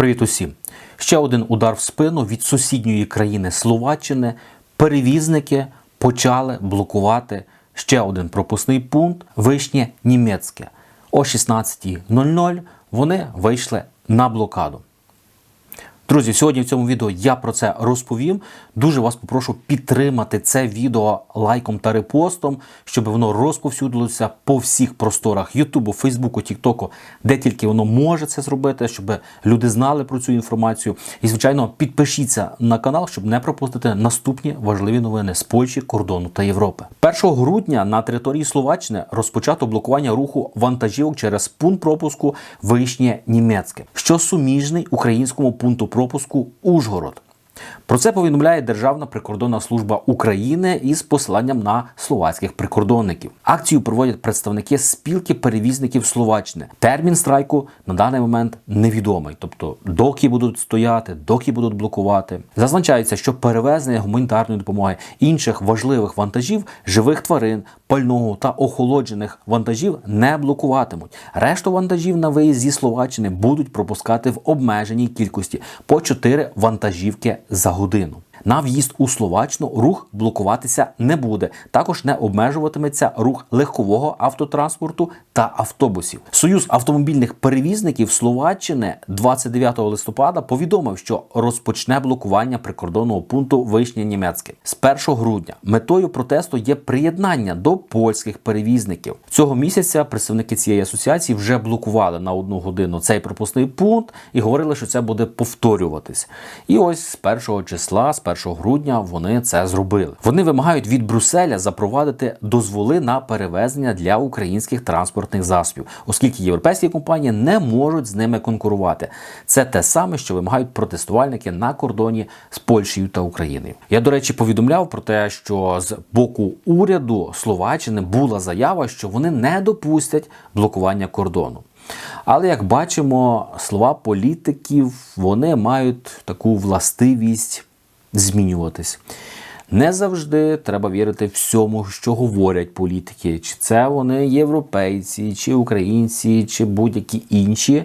Привіт усім! Ще один удар в спину від сусідньої країни Словаччини. Перевізники почали блокувати ще один пропускний пункт Вишнє Німецьке. О 16.00 вони вийшли на блокаду. Друзі, сьогодні в цьому відео я про це розповім. Дуже вас попрошу підтримати це відео лайком та репостом, щоб воно розповсюдилося по всіх просторах Ютубу, Фейсбуку, Тіктоку, де тільки воно може це зробити, щоб люди знали про цю інформацію. І, звичайно, підпишіться на канал, щоб не пропустити наступні важливі новини з Польщі, кордону та Європи. 1 грудня на території Словаччини розпочато блокування руху вантажівок через пункт пропуску Вишнє Німецьке, що суміжний українському пункту пропуску Ужгород. Про це повідомляє Державна прикордонна служба України із посиланням на словацьких прикордонників. Акцію проводять представники спілки перевізників Словаччини. Термін страйку на даний момент невідомий, тобто доки будуть стояти, доки будуть блокувати. Зазначається, що перевезення гуманітарної допомоги інших важливих вантажів, живих тварин, пального та охолоджених вантажів не блокуватимуть. Решту вантажів на виїзд зі Словаччини будуть пропускати в обмеженій кількості по 4 вантажівки за годину. На в'їзд у Словаччину рух блокуватися не буде. Також не обмежуватиметься рух легкового автотранспорту та автобусів. Союз автомобільних перевізників Словаччини 29 листопада повідомив, що розпочне блокування прикордонного пункту Вишнє Німецьке з 1 грудня. Метою протесту є приєднання до польських перевізників. Цього місяця представники цієї асоціації вже блокували на одну годину цей пропускний пункт і говорили, що це буде повторюватись. І ось з 1 числа, з 1 грудня, вони це зробили. Вони вимагають від Брюсселя запровадити дозволи на перевезення для українських транспортних засобів, оскільки європейські компанії не можуть з ними конкурувати. Це те саме, що вимагають протестувальники на кордоні з Польщею та Україною. Я, до речі, повідомляв про те, що з боку уряду Словаччини була заява, що вони не допустять блокування кордону. Але як бачимо, слова політиків вони мають таку властивість змінюватись. Не завжди треба вірити всьому, що говорять політики, чи це вони європейці, чи українці, чи будь-які інші.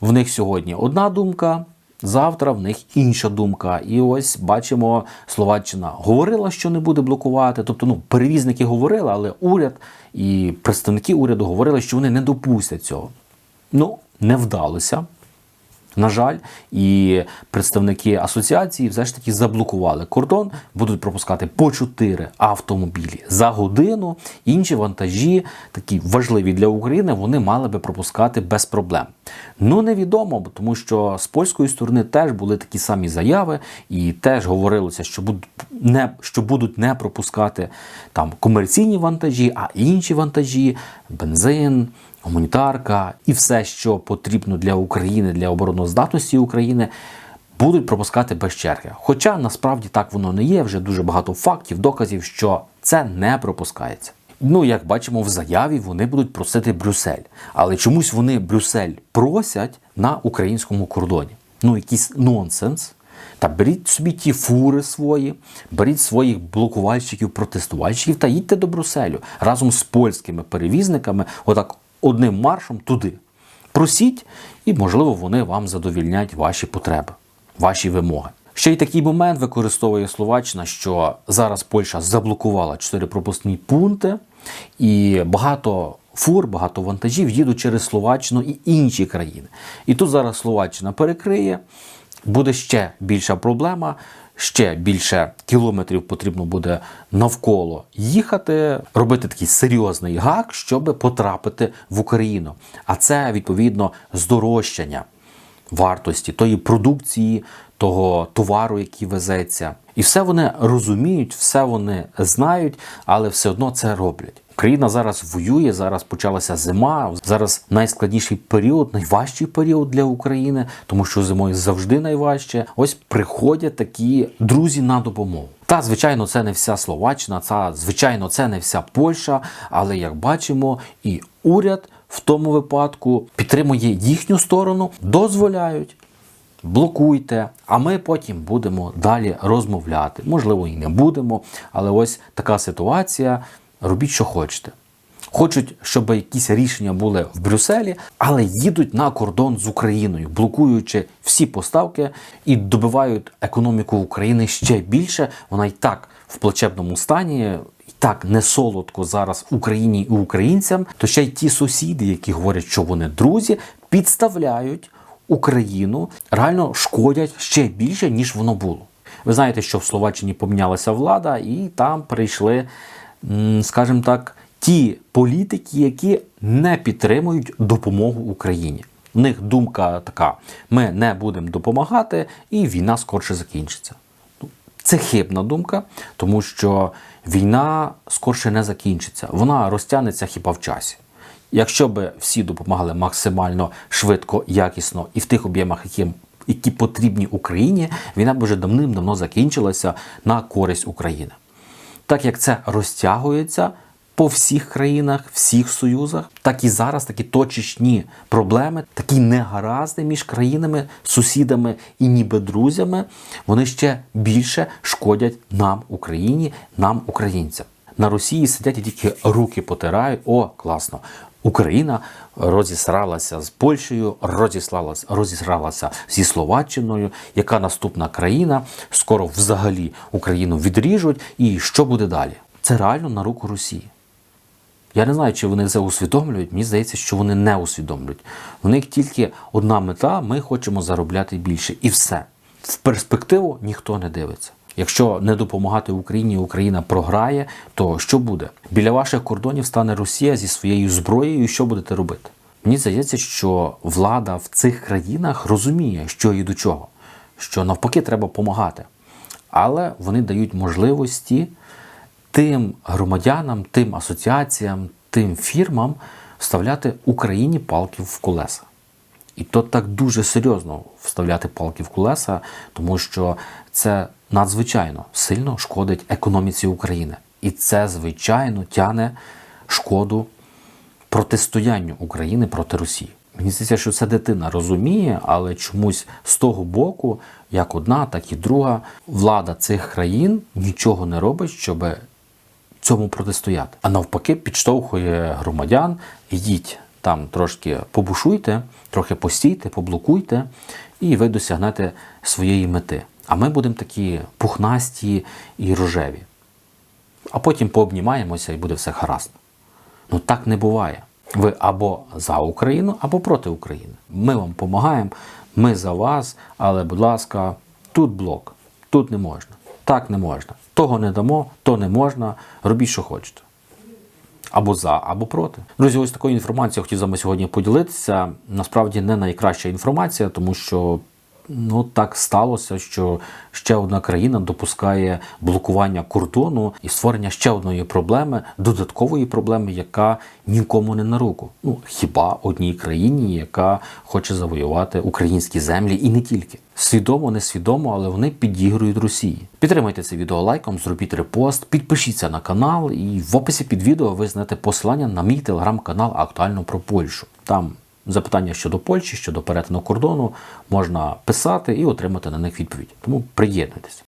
В них сьогодні одна думка, завтра в них інша думка. І ось бачимо, Словаччина говорила, що не буде блокувати. Тобто, ну, перевізники говорили, але уряд і представники уряду говорили, що вони не допустять цього. Ну, не вдалося. На жаль, і представники асоціації все ж таки заблокували кордон, будуть пропускати по 4 автомобілі за годину. Інші вантажі, такі важливі для України, вони мали би пропускати без проблем. Ну невідомо, тому що з польської сторони теж були такі самі заяви, і теж говорилося, що будуть не що будуть не пропускати там комерційні вантажі, а інші вантажі, бензин гуманітарка і все, що потрібно для України, для обороноздатності України, будуть пропускати без черги. Хоча насправді так воно не є. Вже дуже багато фактів, доказів, що це не пропускається. Ну, як бачимо, в заяві вони будуть просити Брюссель, але чомусь вони Брюссель просять на українському кордоні. Ну, якийсь нонсенс. Та беріть собі ті фури свої, беріть своїх блокувальщиків, протестувальщиків та їдьте до Брюсселю разом з польськими перевізниками. Отак одним маршом туди. Просіть, і, можливо, вони вам задовільнять ваші потреби, ваші вимоги. Ще й такий момент використовує Словаччина, що зараз Польща заблокувала чотири пропускні пункти, і багато фур, багато вантажів їдуть через Словаччину і інші країни. І тут зараз Словаччина перекриє, буде ще більша проблема. Ще більше кілометрів потрібно буде навколо їхати, робити такий серйозний гак, щоб потрапити в Україну. А це відповідно здорожчання вартості тої продукції, того товару, який везеться. І все вони розуміють, все вони знають, але все одно це роблять. Україна зараз воює, зараз почалася зима. Зараз найскладніший період, найважчий період для України, тому що зимою завжди найважче. Ось приходять такі друзі на допомогу. Та, звичайно, це не вся Словаччина, це, звичайно, це не вся Польща, але як бачимо, і уряд в тому випадку підтримує їхню сторону, дозволяють. Блокуйте, а ми потім будемо далі розмовляти. Можливо, і не будемо, але ось така ситуація. Робіть, що хочете. Хочуть, щоб якісь рішення були в Брюсселі, але їдуть на кордон з Україною, блокуючи всі поставки і добивають економіку України ще більше. Вона і так в плачебному стані, так не солодко зараз Україні і українцям. То ще й ті сусіди, які говорять, що вони друзі, підставляють Україну, реально шкодять ще більше, ніж воно було. Ви знаєте, що в Словаччині помінялася влада, і там прийшли, скажімо так, ті політики, які не підтримують допомогу Україні. В них думка така: ми не будемо допомагати, і війна скорше закінчиться. Ну, Це хибна думка, тому що війна скорше не закінчиться. Вона розтягнеться хіба в часі. Якщо б всі допомагали максимально швидко, якісно і в тих об'ємах, які, які потрібні Україні, війна б вже давним-давно закінчилася на користь України. Так як це розтягується по всіх країнах, всіх союзах, так і зараз такі точечні проблеми, такі негаразди між країнами, сусідами і ніби друзями, вони ще більше шкодять нам, Україні, нам, українцям. На Росії сидять і тільки руки потирають. О, класно! Україна розісралася з Польщею, розіслалася, розісралася зі Словаччиною. Яка наступна країна? Скоро взагалі Україну відріжуть. І що буде далі? Це реально на руку Росії. Я не знаю, чи вони це усвідомлюють. Мені здається, що вони не усвідомлюють. У них тільки одна мета: ми хочемо заробляти більше. І все. В перспективу ніхто не дивиться. Якщо не допомагати Україні, Україна програє, то що буде? Біля ваших кордонів стане Росія зі своєю зброєю. Що будете робити? Мені здається, що влада в цих країнах розуміє, що і до чого, що навпаки треба допомагати. Але вони дають можливості тим громадянам, тим асоціаціям, тим фірмам вставляти Україні палки в колеса. І то так дуже серйозно вставляти палки в колеса, тому що це надзвичайно сильно шкодить економіці України. І це, звичайно, тяне шкоду протистоянню України проти Росії. Мені здається, що це дитина розуміє, але чомусь з того боку, як одна, так і друга, влада цих країн нічого не робить, щоб цьому протистояти. А навпаки, підштовхує громадян, йдіть там трошки побушуйте, трохи постійте, поблокуйте, і ви досягнете своєї мети. А ми будемо такі пухнасті і рожеві. А потім пообнімаємося і буде все гаразд. Ну так не буває. Ви або за Україну, або проти України. Ми вам допомагаємо, ми за вас, але, будь ласка, тут блок, тут не можна, так не можна. Того не дамо, то не можна. Робіть, що хочете. Або за, або проти. Друзі, ось такою інформацією хотів з вами сьогодні поділитися. Насправді не найкраща інформація, тому що ну так сталося, що ще одна країна допускає блокування кордону і створення ще одної проблеми, додаткової проблеми, яка нікому не на руку. Ну хіба одній країні, яка хоче завоювати українські землі, і не тільки свідомо, несвідомо, але вони підігрують Росії. Підтримайте це відео лайком, зробіть репост, підпишіться на канал, і в описі під відео ви знайдете посилання на мій телеграм-канал актуально про Польщу. Там запитання щодо Польщі, щодо перетину кордону можна писати і отримати на них відповідь. Тому приєднуйтесь.